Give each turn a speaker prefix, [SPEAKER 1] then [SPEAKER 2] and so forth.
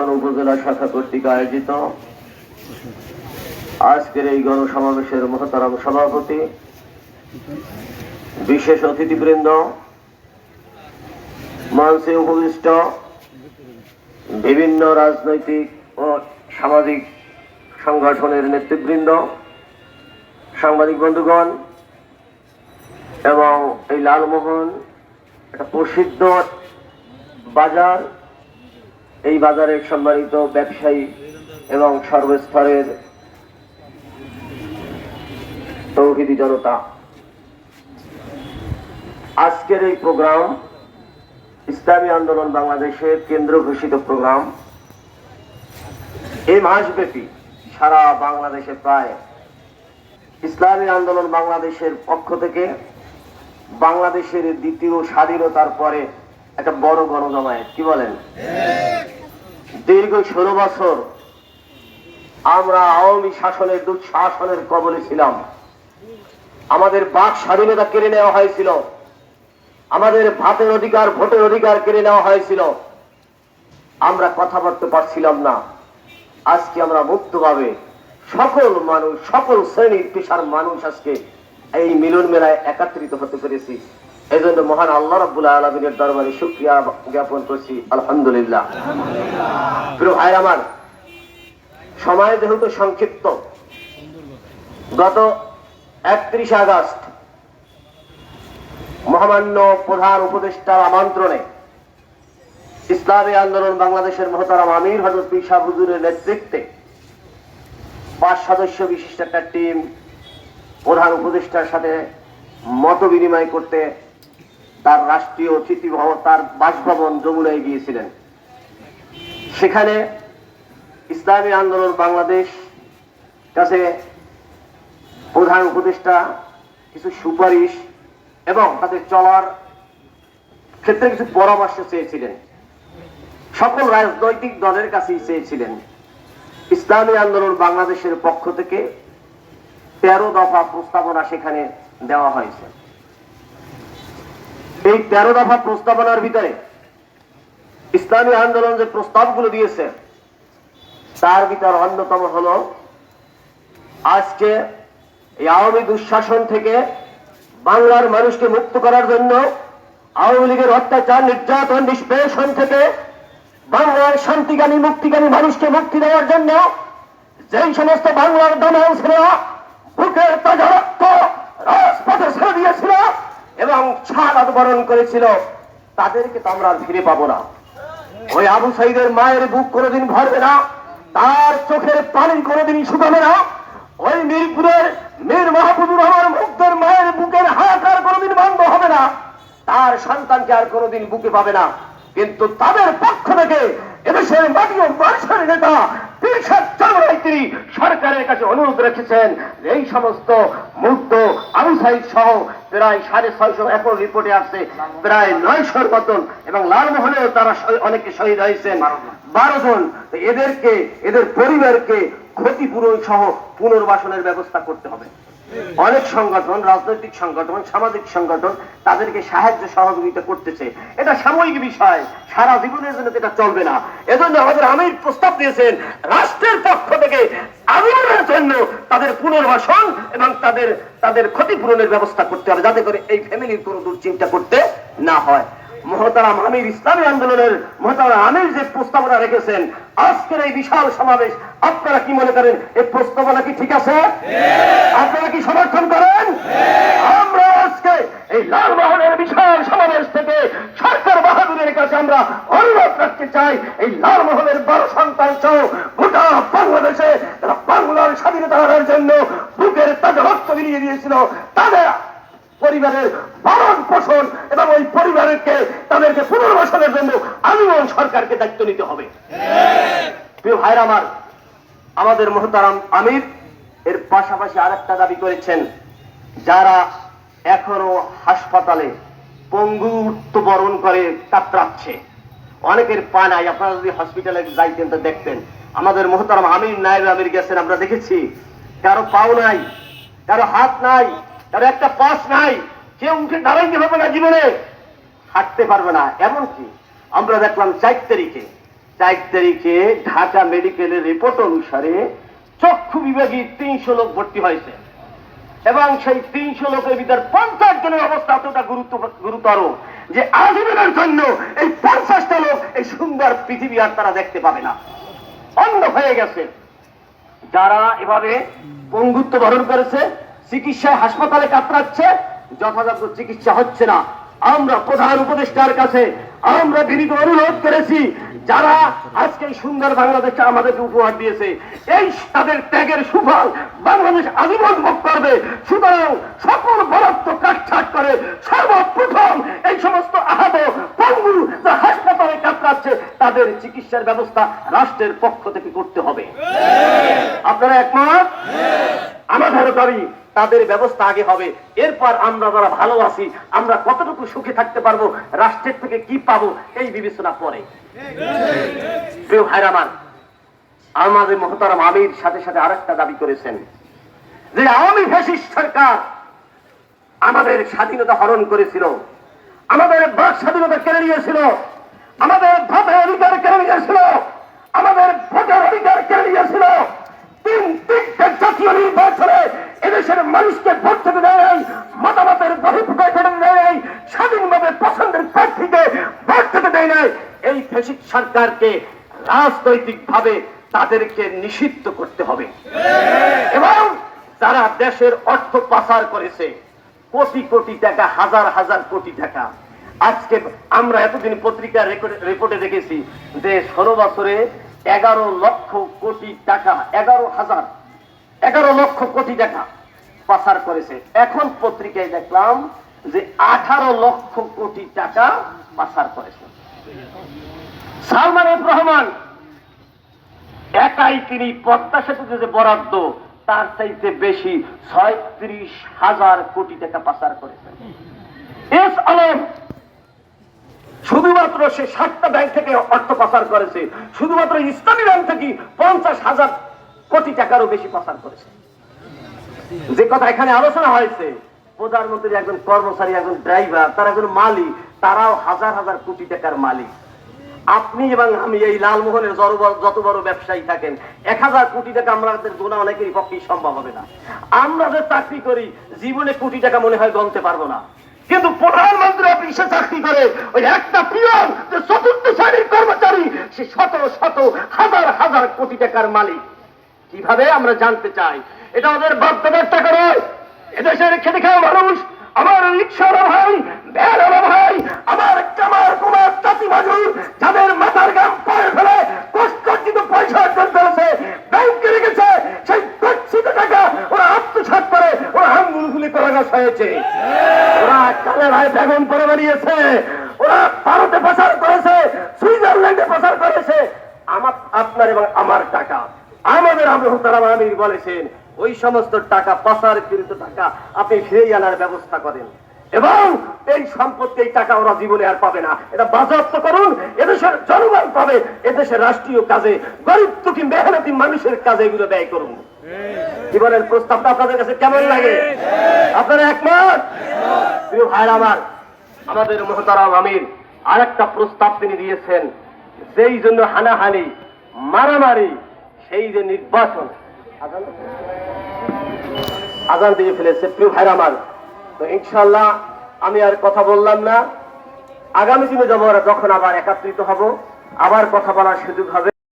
[SPEAKER 1] লালমোহন উপজেলা শাখা কর্তৃক আয়োজিত আজকের এই গণসমাবেশের মহতারাম সভাপতি, বিশেষ অতিথিবৃন্দ মঞ্চে উপবিষ্ট, বিভিন্ন রাজনৈতিক ও সামাজিক সংগঠনের নেতৃবৃন্দ, সাংবাদিক বন্ধুগণ এবং এই লালমোহন, একটা প্রসিদ্ধ বাজার এই বাজারের সম্মানিত ব্যবসায়ী এবং সর্বস্তরের তৌহিদি জনতা, আজকের এই প্রোগ্রাম, ইসলামী আন্দোলন বাংলাদেশের কেন্দ্র ঘোষিত প্রোগ্রাম, এই মাসব্যাপী সারা বাংলাদেশে প্রায় ইসলামী আন্দোলন বাংলাদেশের পক্ষ থেকে বাংলাদেশের দ্বিতীয় স্বাধীনতার পরে একটা বড় গণজমায়েত, কি বলেন? দীর্ঘ ষোলো বছর আমরা আওয়ামী শাসনের দুঃশাসনের কবলে ছিলাম। আমাদের বাক স্বাধীনতা কেড়ে নেওয়া হয়েছিল। আমাদের ভাতের অধিকার, ভোটের অধিকার কেড়ে নেওয়া হয়েছিল। আমরা কথা বলতে পারছিলাম না। আজকে আমরা মুক্তভাবে সকল মানুষ, সকল শ্রেণির পেশার মানুষ আজকে এই মিলন মেলায় একাত্রিত হতে পেরেছি। এই জন্য মহান আল্লাহ রাবুল্লাহ আলমিনের দরবারে শুক্রিয়া জ্ঞাপন করছি, আলহামদুলিল্লাহ। প্রিয় ভাই আমার, সময় যেহেতু সংক্ষিপ্ত, গত একত্রিশে আগস্ট মহামান্য প্রধান উপদেষ্টার আমন্ত্রণে ইসলামী আন্দোলন বাংলাদেশের মহতারাম আমির হজরত পিসা হুজুরের নেতৃত্বে পাঁচ সদস্য বিশিষ্ট একটা টিম প্রধান উপদেষ্টার সাথে মত বিনিময় করতে তার রাষ্ট্রীয় অতিথি ভবন, তার বাসভবন যমুনায় গিয়েছিলেন। সেখানে ইসলামী আন্দোলন বাংলাদেশ কাছে প্রধান উপদেষ্টা, কিছু সুপারিশ এবং তাদের চলার ক্ষেত্রে কিছু পরামর্শ চেয়েছিলেন। সকল রাজনৈতিক দলের কাছেই চেয়েছিলেন ইসলামী আন্দোলন বাংলাদেশের পক্ষ থেকে তেরো দফা প্রস্তাবনা সেখানে দেওয়া হয়েছে। এই তেরো দফা প্রস্তাবনার ভিতরে ইসলামী আন্দোলন যে প্রস্তাবগুলো দিয়েছে, তার ভিতর অন্যতম হলো, আজকে এই আওয়ামী দুঃশাসন থেকে বাংলার মানুষকে মুক্ত করার জন্য আওয়ামী লীগের অত্যাচার, নির্যাতন, নিষ্পেষণ থেকে বাংলার শান্তিকামী, মুক্তিকামী মানুষকে মুক্তি দেওয়ার জন্য যেই সমস্ত বাংলার দামাল ছিল বুকের তাজা রক্ত রাজপথে ছেড়ে দিয়েছিল এবং ছাড় বরণ করেছিল, তাদেরকে তো আমরা ফিরে পাবো না। ওই আবু সাইদের মায়ের বুক কোনোদিন ভরবে না, তার চোখের পানি কোনোদিনই শুকাবে না। ওই মিরপুরের মীর মাহবুবুর রহমান মুগ্ধের মায়ের বুকের হাহাকার কোনোদিন বন্ধ হবে না। তার সন্তানকে আর কোনোদিন বুকে পাবে না। কিন্তু তাদের পক্ষ থেকে এদেশের মাটি ও মানুষের নেতা তিরিশার তিনি সরকারের কাছে অনুরোধ রেখেছেন এই সমস্ত মুক্ত আবু সাইদ সহ প্রায় সাড়ে ছয়শো একর রিপোর্টে আসছে প্রায় নয়শোর মতন এবং লালমোহনেও তারা অনেকে শহীদ হয়েছেন। বারো জন এদেরকে এদের পরিবারকে ক্ষতিপূরণ সহ পুনর্বাসনের ব্যবস্থা করতে হবে। অনেক সংগঠন, রাজনৈতিক সংগঠন, সামাজিক সংগঠন তাদেরকে সাহায্য সহযোগিতা করতেছে। এটা সাময়িক বিষয়, সারা জীবনের জন্য এটা চলবে না। এজন্য আমাদের আমির প্রস্তাব দিয়েছেন, রাষ্ট্রের পক্ষ থেকে আন্দোলনের জন্য তাদের পুনর্বাসন এবং তাদের তাদের ক্ষতিপূরণের ব্যবস্থা করতে হবে, যাতে করে এই ফ্যামিলির কোনো দুশ্চিন্তা করতে না হয়। মহতারাম আমির ইসলামী আন্দোলনের মহতারাম আমির যে প্রস্তাবনা রেখেছেন, আজকের এই বিশাল সমাবেশ, আপনারা কি মনে করেন, এই প্রস্তাবনা কি ঠিক আছে? আপনারা কি সমর্থন করেন? আমরা আজকে এই লালমোহনের বিশাল সমাবেশ থেকে সরকার বাহাদুরের কাছে আমরা অনুরোধ রাখতে চাই, এই লালমোহনের বড় সন্তান সহ গোটা বাংলাদেশে তারা বাংলার স্বাধীনতা আনার জন্য বুকের তাজা রক্ত বিলিয়ে দিয়েছিল, তাদের পরিবারের ভরণ পোষণ পরিবারকে তাদেরকে পুনর্বাসনের জন্য আমিও সরকারকে দায়িত্ব নিতে হবে। প্রিয় ভাইরা আমার, আমাদের মহতারাম আমির এর পাশাপাশি আরেকটা দাবি করেছেন, যারা এখনও হাসপাতালে পঙ্গুত্ব বরণ করে কাতরাচ্ছে। অনেকের পা নাই, আপনারা যদি হসপিটালে যাইতেন তো দেখতেন। আমাদের মহতারাম আমির, নায়েব আমির গেছেন, আমরা দেখেছি। কারও পাও নাই, কারও হাত নাই, কারও একটা পাশ নাই, কেউ উঠে দাঁড়াইতে পারবে না জীবনে। হাঁটতে পারবে না। এমনকি আমরা দেখলাম চার তারিখে চার তারিখে ঢাকা মেডিকেলের রিপোর্ট অনুসারে চক্ষু বিভাগে তিনশো লোক ভর্তি হয়েছে। এবং সেই তিনশো লোকের ভিতর পঞ্চাশ জনের অবস্থা এতটা গুরুত্ব, গুরুতর যে আজীবনের জন্য এই পঞ্চাশটা লোক এই সুন্দর পৃথিবী আর তারা দেখতে পাবে না। অন্ধ হয়ে গেছে। যারা এভাবে পঙ্গুত্ব বরণ করেছে, চিকিৎসায় হাসপাতালে কাতরাচ্ছে, যথাযথ চিকিৎসা হচ্ছে না। আমরা প্রধান উপদেষ্টার কাছে আমরা বিনীত অনুরোধ করেছি যারা আজকে সুন্দর বাংলাদেশটা আমাদেরকে উপহার দিয়েছে এই তাদের ত্যাগের সুফল বাংলাদেশ আজীবন ভোগ করবে। সুতরাং সকল বরাদ্দ কাটছাট করে সর্বপ্রথম এই সমস্ত আহত পঙ্গু যা হাসপাতালে কাতরাচ্ছে তাদের চিকিৎসার ব্যবস্থা রাষ্ট্রের পক্ষ থেকে করতে হবে। আপনারা একমত? আমাদের দাবি তাদের ব্যবস্থা আগে হবে। এরপর আমরা যারা ভালো আছি, আমরা কতটুকু সুখে থাকতে পারব, রাষ্ট্রের থেকে কি পাবো, এই বিবেচনা পরে। আমাদের মহতারাম আমির সাথে সাথে আরেকটা দাবি করেছেন, যে আওয়ামী ফ্যাসিস্ট সরকার আমাদের স্বাধীনতা হরণ করেছিল, আমাদের বাক স্বাধীনতা কেড়ে নিয়েছিল, আমাদের ভাতের অধিকার কেড়ে নিয়েছিল, আমাদের ভোটের অধিকার কেড়ে নিয়েছিল। তিন তিনটে জাতীয় নির্বাচনে এদেশের মানুষকে ভোট থেকে দেয় মতামতের করে দেয় নাই স্বাধীনভাবে পছন্দের প্রার্থীকে ভোট দেয় নাই। এই ফেসিক সরকারকে রাজনৈতিক ভাবে তাদেরকে নিষিদ্ধ করতে হবে। এবং যারা দেশের অর্থ পাচার করেছে, কোটি কোটি টাকা, হাজার হাজার কোটি টাকা, আজকে আমরা এতদিন পত্রিকার রিপোর্টে দেখেছি যে ষোলো বছরে এগারো লক্ষ কোটি টাকা, এগারো হাজার এগারো লক্ষ কোটি টাকা পাচার করেছে। এখন পত্রিকায় দেখলাম যে আঠারো লক্ষ কোটি টাকা পাচার করেছে। সালমান রহমান, একাই তিনি পদ্মা সেতুতে যে বরাদ্দ তার চাইতে বেশি ছয়ত্রিশ হাজার কোটি টাকা পাচার করেছেন এস আলম শুধুমাত্র সে সাতটা ব্যাংক থেকে অর্থ পাচার করেছে। শুধুমাত্র ইসলামী ব্যাংক থেকে পঞ্চাশ হাজার কোটি টাকারও বেশি পাচার করেছে। যে কথা এখানে আলোচনা হয়েছে, প্রধানমন্ত্রী একজন কর্মচারী, একজন ড্রাইভার, তার একজন মালিক, তারাও হাজার হাজার কোটি টাকার মালিক। আপনি এবং আমি এই লালমোহনের যত বড়- ব্যবসায়ী থাকেন, এক হাজার কোটি টাকা আমাদের গোনা অনেকেরই পক্ষেই সম্ভব হবে না। আমরা যে চাকরি করি, জীবনে কোটি টাকা মনে হয় গণতে পারব না। কিন্তু প্রধানমন্ত্রী অফিসে চাকরি করে, ওই একটা পিয়ন, যে চতুর্থ শ্রেণির কর্মচারী, সে শত শত, হাজার হাজার কোটি টাকার মালিক। কীভাবে আমরা জানতে চাই? এটা আমাদের বাধ্যতার টাকা এদেশের খেটে খাওয়া মানুষ, আমার রিক্সার ভাই ভ্যানের ভাই, আমার কামার কুমার চাতি মাজুর যাদের মাথার গাম পরে ফেলে, কষ্টার্জিত পয়সা অর্জন করেছে ব্যাংকে রেখেছে, সেই গচ্ছিত টাকা ওরা আত্মসাৎ করে, ওরা আঙ্গুল গুলি করে গাছ হয়েছে। ওরা কালে ভাই বেগুন করে বানিয়েছে ওরা ভারতে প্রচার করেছে, সুইজারল্যান্ডে প্রচার করেছে। আমার, আপনার এবং আমার টাকা। আমাদের আবহাওয়া আমির বলেছেন, ওই সমস্ত টাকা পাচারকৃত টাকা আপনি ফিরিয়ে আনার ব্যবস্থা করেন। এবং এই সম্পত্তি, এই টাকা ওরা জীবনে আর পাবে না। এটা বাজেয়াপ্ত করুন, এদেশের জনগণ পাবে, এদেশের রাষ্ট্রীয় কাজে, গরিব দুঃখী, মেহনতি মানুষের কাজে এগুলো ব্যয় করুন। জীবনের প্রস্তাবটা আপনাদের কাছে কেমন লাগে? আপনারা একমত? প্রিয় ভাইরা আমার, আমাদের মহতারাম আমির, আরেকটা প্রস্তাব তিনি দিয়েছেন, যেই জন্য হানাহানি, মারামারি সেই যে নির্বাচন, আজান- দিয়ে ফেলেছে প্রিয় ভাইরা আমার। তো ইনশাল্লাহ আমি আর কথা বললাম না। আগামী দিনে যাব যখন আবার একাত্রিত হব, আবার কথা বলার সুযোগ হবে।